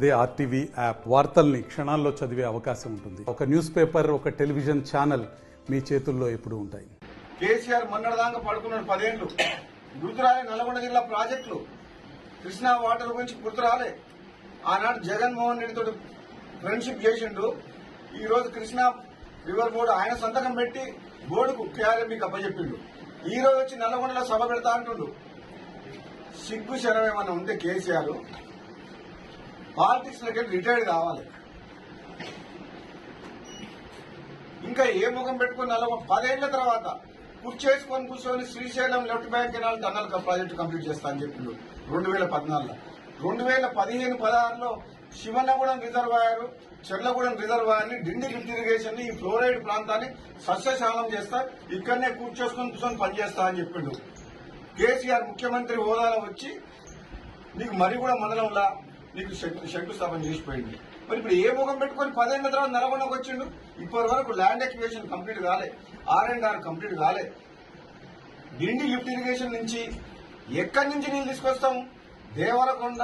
అదే RTV app వార్తల్ని క్షణాల్లో చదివే అవకాశం ఉంటుంది. ఒక న్యూస్ పేపర్ ఒక టెలివిజన్ ఛానల్ మీ చేతుల్లో ఎప్పుడు ఉంటాయి. కేసీఆర్ మొన్నటిదాకా పడుకున్నాడు పదేండ్లు. గుర్తురాలే నల్గొండ జిల్లా ప్రాజెక్టులు. కృష్ణా వాటర్ గురించి గుర్తురాలే. ఆనాడు జగన్మోహన్ రెడ్డితో ఫ్రెండ్షిప్ చేసిండు. ఈ రోజు కృష్ణా రివర్ బోర్డు ఆయన సంతకం పెట్టి బోర్డుకు కేఆర్ఎంకి అప్పచెప్పిండు. ఈ రోజు వచ్చి నల్లగొండలో సభ పెడతా అంటుండు. సిగ్గు శరం ఏమన్నా ఉంటే కేసీఆర్. పాలిటిక్స్లోకి రిటైర్డ్ కావాలి. ఇంకా ఏ ముఖం పెట్టుకుని నలభై పదేళ్ళ తర్వాత కుర్చేసుకొని కూర్చొని Srisailam left bank canal tunnel project complete చేస్తా అని చెప్పిండు రెండు వేల పద్నాలుగులో. రెండు వేల పదిహేను పదహారులో శివనగూడెం రిజర్వాయర్ చెర్లగూడెం రిజర్వాయర్ని డిండి లిఫ్ట్ ఇరిగేషన్ని ఈ ఫ్లోరైడ్ ప్రాంతాన్ని సస్యశాలం చేస్తా ఇక్కడనే కూర్చోసుకొని కూర్చొని పనిచేస్తా అని చెప్పిండు. కేసీఆర్ ముఖ్యమంత్రి హోదాలో వచ్చి నీకు మరి కూడా మండలంలా నీకు శంకుస్థాపన చేసిపోయింది. మరి ఇప్పుడు ఏ ముఖం పెట్టుకొని పదేళ్ళ తర్వాత నల్గొండకు వచ్చిండు? ఇప్పటి వరకు ల్యాండ్ ఎక్యువేషన్ కంప్లీట్ కాలే. ఆర్ అండ్ ఆర్ కంప్లీట్ కాలే. డిండి లిఫ్ట్ ఇరిగేషన్ నుంచి ఎక్కడి నుంచి నీళ్ళు తీసుకొస్తాం దేవరకొండ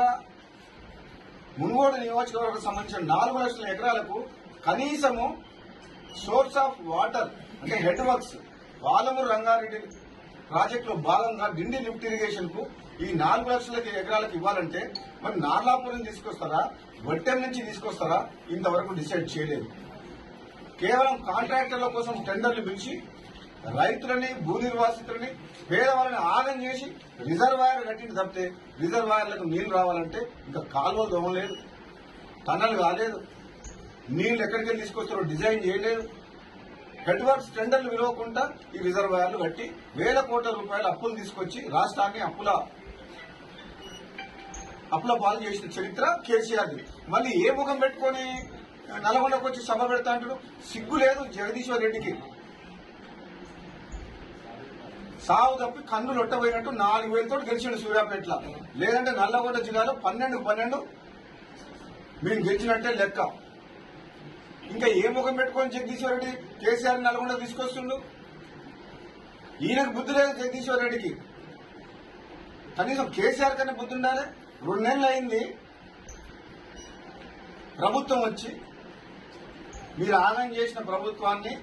మున్గోడు నియోజకవర్గం సంబంధించిన నాలుగు లక్షల ఎకరాలకు కనీసము సోర్స్ ఆఫ్ వాటర్ అంటే హెడ్ వర్క్స్ పాలమూరు రంగారెడ్డి ప్రాజెక్టులో భాగంగా డిండి లిఫ్ట్ ఇరిగేషన్కు ఈ నాలుగు లక్షల ఎకరాలకు ఇవ్వాలంటే మరి నార్లాపురం తీసుకొస్తారా? వట్టెం నుంచి తీసుకొస్తారా? ఇంతవరకు డిసైడ్ చేయలేదు. కేవలం కాంట్రాక్టర్ల కోసం టెండర్లు పిలిచి రైతులని భూ నిర్వాసితులని పేదవాళ్ళని ఆగం చేసి రిజర్వాయర్ కట్టింది తప్పితే రిజర్వాయర్లకు నీళ్ళు రావాలంటే ఇంకా కాలువలు దోమలేదు టన్నలు కాలేదు నీళ్ళు ఎక్కడికి తీసుకొస్తారో డిజైన్ చేయలేదు. హెడ్ వర్క్స్ టెండర్లు విలువకుండా ఈ రిజర్వాయర్లు కట్టి వేల కోట్ల రూపాయల అప్పులు తీసుకొచ్చి రాష్ట్రాన్ని అప్పుల అప్పుల పాలు చేసిన చరిత్ర కేసీఆర్ మళ్ళీ ఏ ముఖం పెట్టుకొని నల్గొండకు వచ్చి సభ పెడతా అంటాడు? సిగ్గు లేదు జగదీశ్వర్ రెడ్డికి. సాగు తప్పి కన్ను లొట్టబోయినట్టు నాలుగు వేలతో గెలిచిండు సూర్యాపేటలో. లేదంటే నల్లగొండ జిల్లాలో పన్నెండు పన్నెండు మేము గెలిచినట్టే లెక్క. ఇంకా ఏ ముఖం పెట్టుకొని జగదీశ్వర్ రెడ్డి కేసీఆర్ నల్గొండ తీసుకొస్తుండు? ఈయనకు బుద్ధి లేదు జగదీశ్వర్ రెడ్డికి. కనీసం కేసీఆర్ కన్నా బుద్ధి ఉండాలి? రెండు నెలలు అయింది. ప్రభుత్వం వచ్చి మీరు ఆదాయం చేసిన ప్రభుత్వాన్ని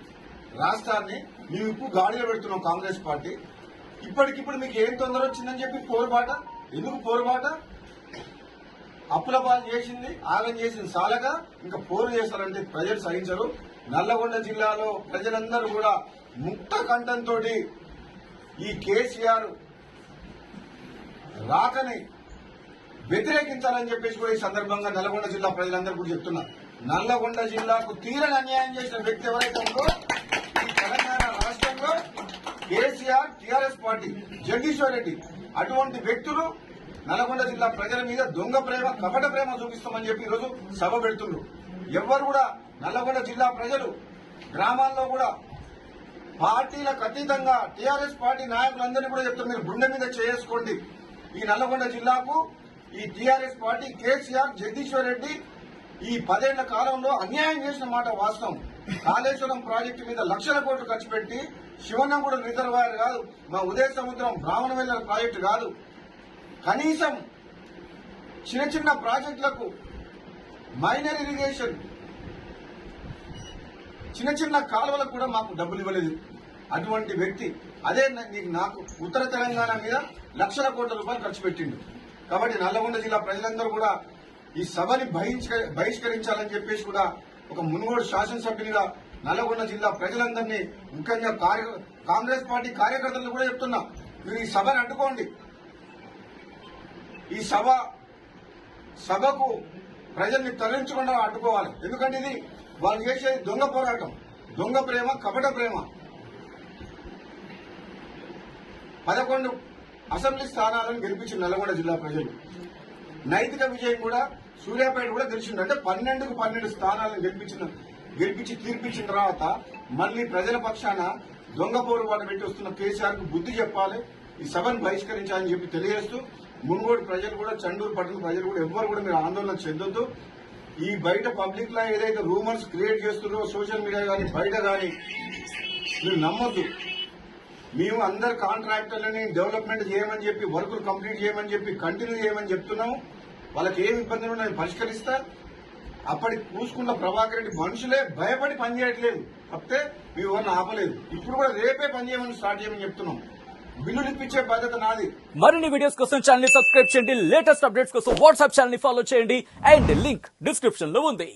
రాష్ట్రాన్ని మేము ఇప్పుడు గాడిలో పెడుతున్నాం కాంగ్రెస్ పార్టీ. ఇప్పటికిప్పుడు మీకు ఏం తొందర వచ్చిందని చెప్పి పోరుబాట? ఎందుకు పోరుబాట? అప్పుల పాలు చేసింది ఆగం చేసింది సాలగా ఇంకా పోరు చేస్తారంటే ప్రజలు సహించరు. నల్లగొండ జిల్లాలో ప్రజలందరూ కూడా ముక్త కంఠంతో ఈ కేసీఆర్ రాకని వ్యతిరేకించాలని చెప్పేసి కూడా ఈ సందర్భంగా నల్గొండ జిల్లా ప్రజలందరూ కూడా చెప్తున్నారు. నల్లగొండ జిల్లాకు తీరని అన్యాయం చేసిన వ్యక్తి ఎవరైతే ఉందో ఈ తెలంగాణ రాష్ట్రంలో KCR TRS party Jagadishwar Reddy అటువంటి వ్యక్తులు నల్గొండ జిల్లా ప్రజల మీద దొంగ ప్రేమ కపట ప్రేమ చూపిస్తామని చెప్పి ఈరోజు సభ పెడుతుండ్రు. ఎవ్వరు కూడా నల్లగొండ జిల్లా ప్రజలు గ్రామాల్లో కూడా పార్టీలకు అతీతంగా టీఆర్ఎస్ పార్టీ నాయకులందరినీ కూడా చెప్తారు మీరు గుండె మీద చేసుకోండి ఈ నల్లగొండ జిల్లాకు ఈ TRS party KCR Jagadishwar Reddy ఈ పదేళ్ళ కాలంలో అన్యాయం చేసిన మాట వాస్తవం. కాళేశ్వరం ప్రాజెక్టు మీద లక్షల కోట్లు ఖర్చు పెట్టి శివనంగూడ రిజర్వాయర్ కాదు మా ఉదయ సముద్రం బ్రాహ్మణవేల ప్రాజెక్టు కాదు. కనీసం చిన్న చిన్న ప్రాజెక్టులకు మైనర్ ఇరిగేషన్ చిన్న చిన్న కాలువలకు కూడా మాకు డబ్బులు ఇవ్వలేదు. అటువంటి వ్యక్తి అదే నాకు ఉత్తర తెలంగాణ మీద లక్షల కోట్ల రూపాయలు ఖర్చు పెట్టిండు. కాబట్టి నల్లగొండ జిల్లా ప్రజలందరూ కూడా ఈ సభని బహిష్కరించాలని చెప్పేసి కూడా ఒక మునుగోడు శాసనసభ్యునిగా నల్లగొండ జిల్లా ప్రజలందరినీ ముఖ్యంగా కార్య- కాంగ్రెస్ పార్టీ కార్యకర్తలు కూడా చెప్తున్నా. మీరు ఈ సభని అడ్డుకోండి. ఈ సభ సభకు ప్రజల్ని తరలించకుండా అడ్డుకోవాలి. ఎందుకంటే ఇది వాళ్ళు చేసే దొంగ పోరాటం. దొంగ ప్రేమ కపట ప్రేమ. పదకొండు అసెంబ్లీ స్థానాలను గెలిపించిన నల్గొండ జిల్లా ప్రజలు. నైతిక విజయం కూడా సూర్యాపేట కూడా గెలిచింది అంటే పన్నెండుకు పన్నెండు స్థానాలను గెలిపించిన గెలిపించి తీర్పించిన తర్వాత మళ్ళీ ప్రజల పక్షాన దొంగ పోరుబాటు పెట్టి వస్తున్న కేసీఆర్కు బుద్ధి చెప్పాలి. ఈ సభను బహిష్కరించాలని చెప్పి తెలియజేస్తూ మున్గోడు ప్రజలు కూడా చండూరు పట్టణ ప్రజలు కూడా ఎవ్వరు కూడా మీరు ఆందోళన చెందొద్దు. ఈ బయట పబ్లిక్లో ఏదైతే రూమర్స్ క్రియేట్ చేస్తున్నారో సోషల్ మీడియా కానీ బయట కానీ మీరు నమ్మొద్దు. మేము అందరు కాంట్రాక్టర్లని డెవలప్మెంట్ చేయమని చెప్పి వర్కులు కంప్లీట్ చేయమని చెప్పి కంటిన్యూ చేయమని చెప్తున్నాము వాళ్ళకి ఏమి ఇబ్బందులు ఉన్నాయో పరిష్కరిస్తా. అప్పటికి చూసుకున్న ప్రభాకర్ రెడ్డి మనుషులే భయపడి పనిచేయట్లేదు తప్పితే మీ ఎవరిని ఆపలేదు. ఇప్పుడు కూడా రేపే పని చేయమని స్టార్ట్ చేయమని చెప్తున్నాం. బిల్లులు ఇప్పించే బాధ్యత నాది. మరిన్ని వీడియోస్ కోసం ఛానల్ సబ్స్క్రైబ్ చేయండి. లేటెస్ట్ అప్డేట్స్ కోసం వాట్సాప్ ఛానల్ ఫాలో చేయండి. అండ్ లింక్ డిస్క్రిప్షన్లో ఉంది.